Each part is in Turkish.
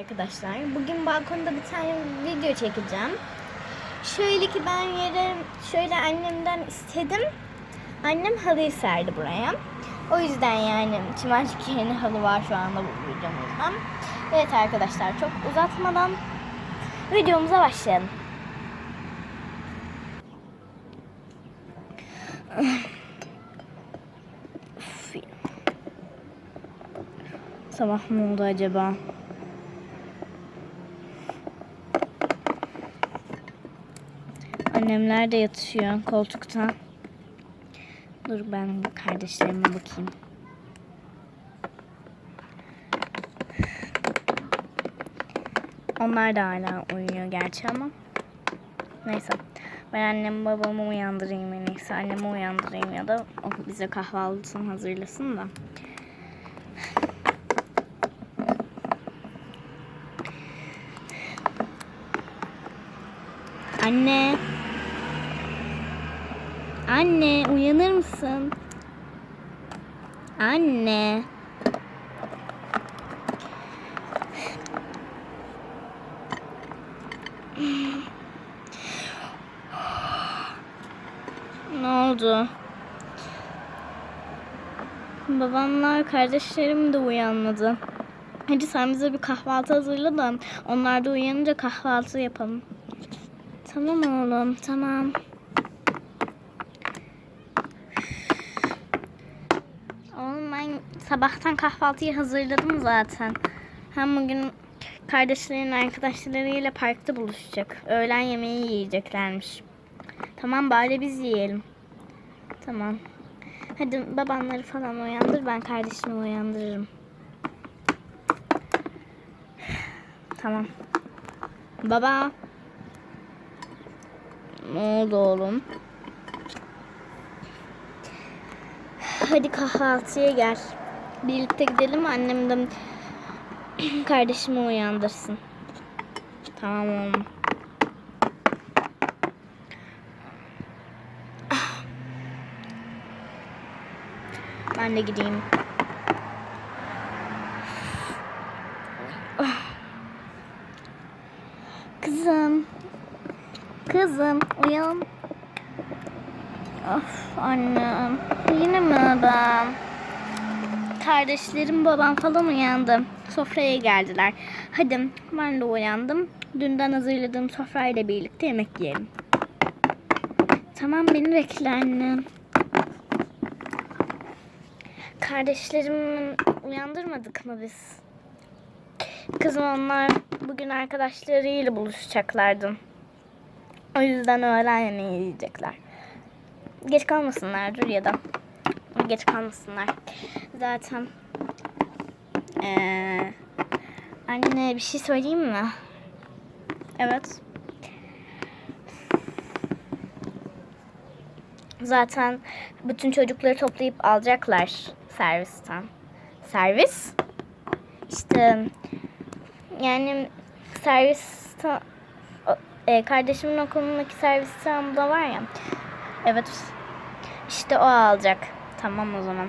Arkadaşlar bugün balkonda bir tane video çekeceğim. Şöyle ki ben yere şöyle annemden istedim. Annem halıyı serdi buraya. O yüzden yani çimenlik yeni halı var şu anda bu videomuzda. Evet arkadaşlar çok uzatmadan videomuza başlayalım. Sabah mı oldu acaba? Annemler de yatıyor koltukta. Dur ben kardeşlerime bakayım. Onlar da hala uyuyor gerçi ama. Neyse. Ben annemi babamı uyandırayım en iyisi. Annemi uyandırayım ya da o bize kahvaltısını hazırlasın da. Anne. Anne uyanır mısın? Anne. Ne oldu? Babamlar kardeşlerim de uyanmadı. Hadi sen bize bir kahvaltı hazırla da onlar da uyanınca kahvaltı yapalım. Tamam oğlum, tamam. Oğlum ben sabahtan kahvaltıyı hazırladım zaten. Hem bugün kardeşlerin arkadaşlarıyla parkta buluşacak. Öğlen yemeği yiyeceklermiş. Tamam bari biz yiyelim. Tamam. Hadi babanları falan uyandır ben kardeşimi uyandırırım. Tamam. Baba. Ne oldu oğlum? Hadi kahvaltıya gel. Birlikte gidelim annem de kardeşimi uyandırsın. Tamam oğlum. Ben de gideyim. Kızım. Kızım uyan. Of annem. Yine mi ben? Kardeşlerim babam falan uyandı. Sofraya geldiler. Hadi ben de uyandım. Dünden hazırladığım sofrayla birlikte yemek yiyelim. Tamam beni bekle annem. Kardeşlerimi uyandırmadık mı biz? Kızım onlar bugün arkadaşlarıyla buluşacaklardı. O yüzden öğlen yemeği yiyecekler. Geç kalmasınlar dur ya da. Geç kalmasınlar. Zaten ee, anne bir şey söyleyeyim mi? Evet. Zaten bütün çocukları toplayıp alacaklar servisten. Servis? İşte yani servisten o- e, kardeşimin okulundaki servis İstanbul'da var ya. Evet. İşte o alacak. Tamam o zaman.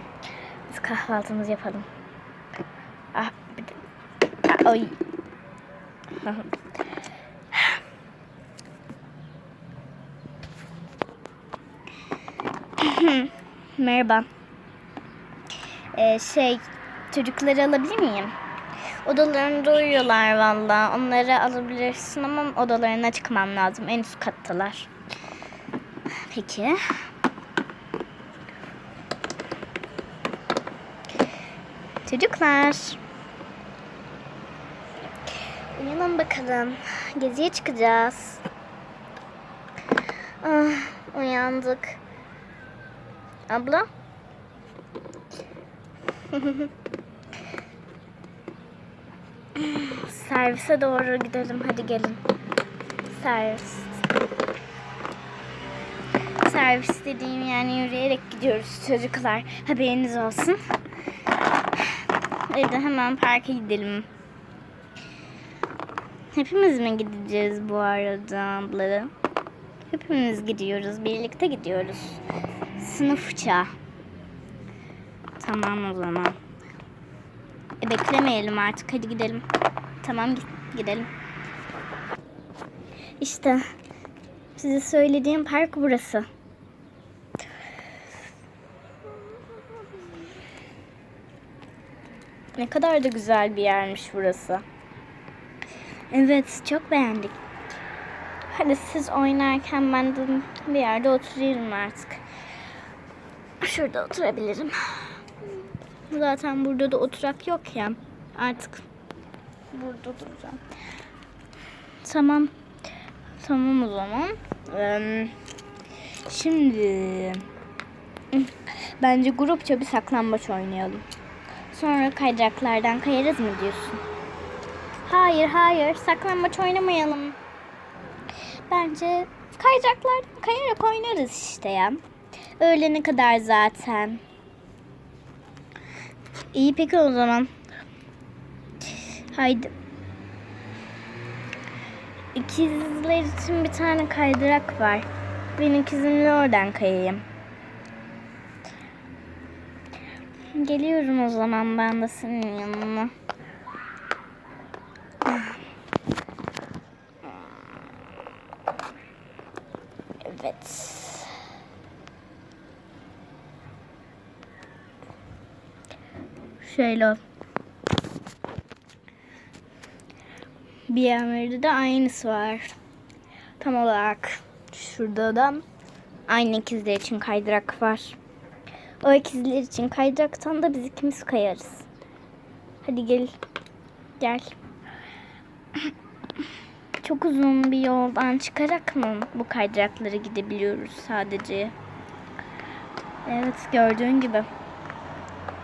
Biz kahvaltımızı yapalım. Ah, bir de... Ah, Oy. Merhaba. Ee, şey, çocukları alabilir miyim? Odalarında uyuyorlar valla. Onları alabilirsin ama odalarına çıkmam lazım. En üst kattalar. Peki. Çocuklar. Uyanın bakalım. Geziye çıkacağız. Ah, uyandık. Abla? Servise doğru gidelim. Hadi gelin. Servis. Servis dediğim yani yürüyerek gidiyoruz çocuklar. Haberiniz olsun. Hadi hemen parka gidelim. Hepimiz mi gideceğiz bu arada abları? Hepimiz gidiyoruz. Birlikte gidiyoruz. Sınıfça. Tamam o zaman. E, beklemeyelim artık. Hadi gidelim. Tamam gidelim. İşte size söylediğim park burası. Ne kadar da güzel bir yermiş burası. Evet, çok beğendik. Hadi siz oynarken ben de bir yerde oturayım artık. Şurada oturabilirim. Zaten burada da oturak yok ya. Artık burada duracağım. Tamam. Tamam o zaman. Şimdi bence grupça bir saklambaç oynayalım. Sonra kayacaklardan kayarız mı diyorsun? Hayır hayır saklambaç oynamayalım. Bence kayacaklardan kayarak oynarız işte ya. Öğlene kadar zaten. İyi peki o zaman. Haydi. İkizler için bir tane kaydırak var. Ben ikizimle oradan kayayım. Geliyorum o zaman ben de senin yanına. Evet. Şöyle. Yerde de aynısı var. Tam olarak şurada da aynı ikizler için kaydırak var. O ikizler için kaydıraktan da biz ikimiz kayarız. Hadi gel. Gel. Çok uzun bir yoldan çıkarak mı bu kaydıraklara gidebiliyoruz sadece? Evet gördüğün gibi.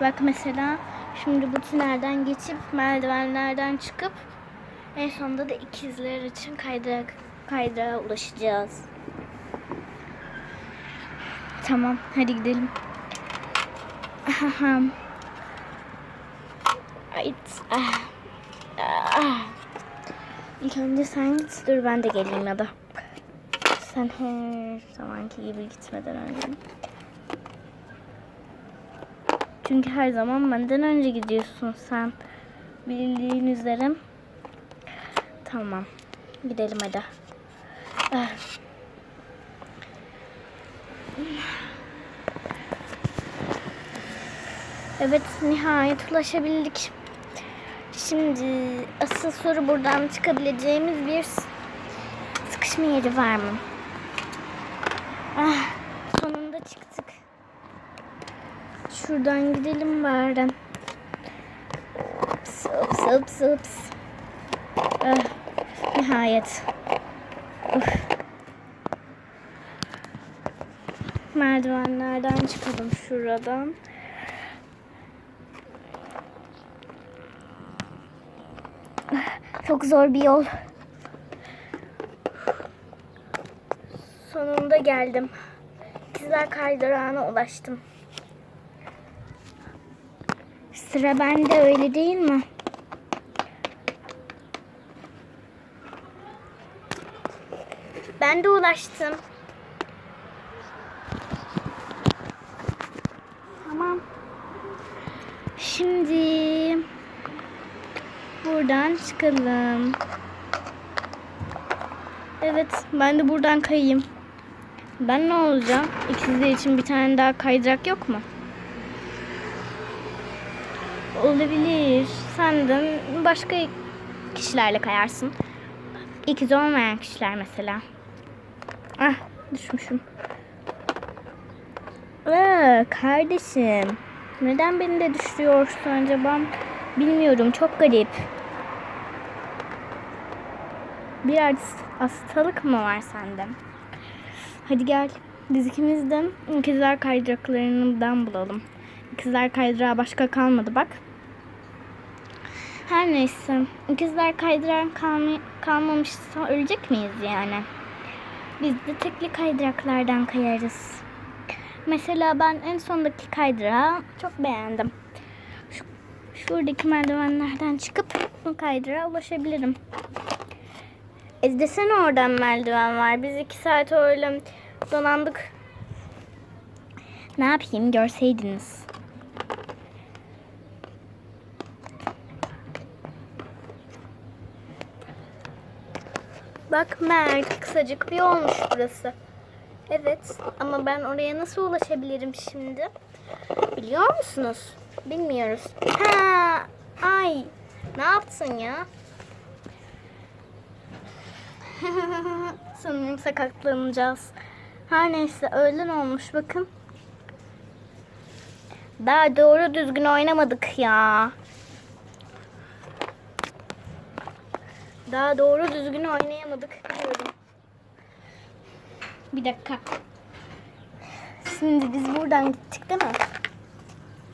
Bak mesela şimdi bu tünelden geçip merdivenlerden çıkıp en sonunda da ikizler için kaydırak kaydırağa ulaşacağız. Tamam hadi gidelim. Ay, ah. Ah. İlk önce sen git dur ben de geleyim ya da. Sen her zamanki gibi gitmeden önce. Çünkü her zaman benden önce gidiyorsun sen. Bildiğin üzere. Tamam. Gidelim hadi. Ah. Evet nihayet ulaşabildik. Şimdi asıl soru buradan çıkabileceğimiz bir sıkışma yeri var mı? Ah, sonunda çıktık. Şuradan gidelim bari. Sıp sıp sıp. Ah, nihayet. Uf. Merdivenlerden çıkalım şuradan. Çok zor bir yol. Sonunda geldim. İkizler kaydırağına ulaştım. Sıra bende öyle değil mi? Ben de ulaştım. Tamam. Şimdi buradan çıkalım. Evet, ben de buradan kayayım. Ben ne olacağım? İkizler için bir tane daha kayacak yok mu? Olabilir. Sen de başka kişilerle kayarsın. İkiz olmayan kişiler mesela. Ah, düşmüşüm. Aa, kardeşim. Neden beni de düşürüyorsun acaba? Bilmiyorum. Çok garip. Bir hast- hastalık mı var sende? Hadi gel. Biz ikimiz de ikizler kaydıraklarından bulalım. İkizler kaydırağı başka kalmadı bak. Her neyse. İkizler kaydırağı kalma, kalmamışsa ölecek miyiz yani? Biz de tekli kaydıraklardan kayarız. Mesela ben en sondaki kaydırağı çok beğendim. Şu, şuradaki merdivenlerden çıkıp bu kaydırağa ulaşabilirim. E desene oradan merdiven var. Biz iki saat öyle dolandık. Ne yapayım görseydiniz. Bak Mert kısacık bir olmuş burası. Evet ama ben oraya nasıl ulaşabilirim şimdi? Biliyor musunuz? Bilmiyoruz. Ha, ay ne yaptın ya? Sanırım sakatlanacağız. Her neyse öğlen olmuş bakın. Daha doğru düzgün oynamadık ya. Daha doğru düzgün oynayamadık diyorum. Bir dakika. Şimdi biz buradan gittik değil mi?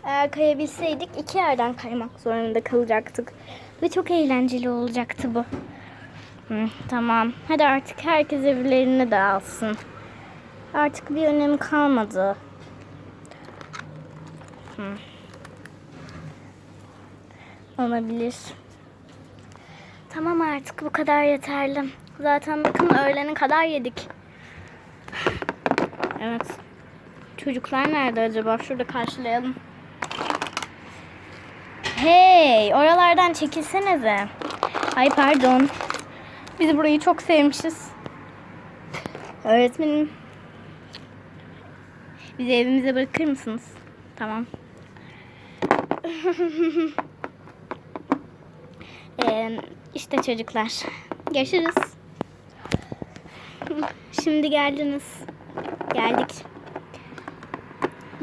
Eğer kayabilseydik iki yerden kaymak zorunda kalacaktık. Ve çok eğlenceli olacaktı bu. Tamam. Hadi artık herkes evlerine dağılsın. Artık bir önemi kalmadı. Hı. Olabilir. Tamam artık bu kadar yeterli. Zaten bakın öğlene kadar yedik. Evet. Çocuklar nerede acaba? Şurada karşılayalım. Hey, oralardan çekilsenize. Ay pardon. Biz burayı çok sevmişiz. Öğretmenim. Bizi evimize bırakır mısınız? Tamam. Ee, işte çocuklar. Görüşürüz. Şimdi geldiniz. Geldik.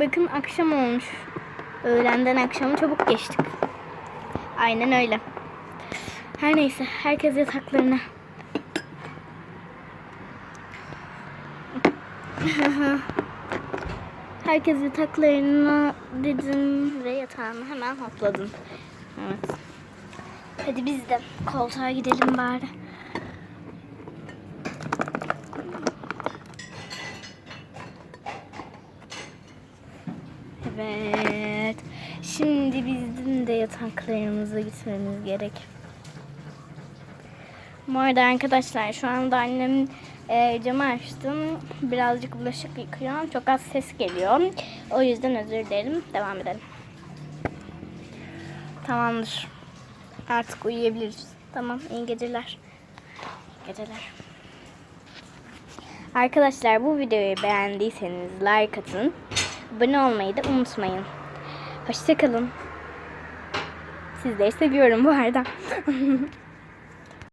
Bakın akşam olmuş. Öğlenden akşamı çabuk geçtik. Aynen öyle. Her neyse herkes yataklarına. Herkes yataklarına dedim ve yatağına hemen hopladım. Evet. Hadi biz de koltuğa gidelim bari. Evet. Şimdi bizim de yataklarımıza gitmemiz gerek. Bu arada arkadaşlar şu anda annem e, camı açtım. Birazcık bulaşık yıkıyor. Çok az ses geliyor. O yüzden özür dilerim. Devam edelim. Tamamdır. Artık uyuyabiliriz. Tamam. iyi geceler. İyi geceler. Arkadaşlar bu videoyu beğendiyseniz like atın. Abone olmayı da unutmayın. Hoşçakalın. Sizleri seviyorum bu arada.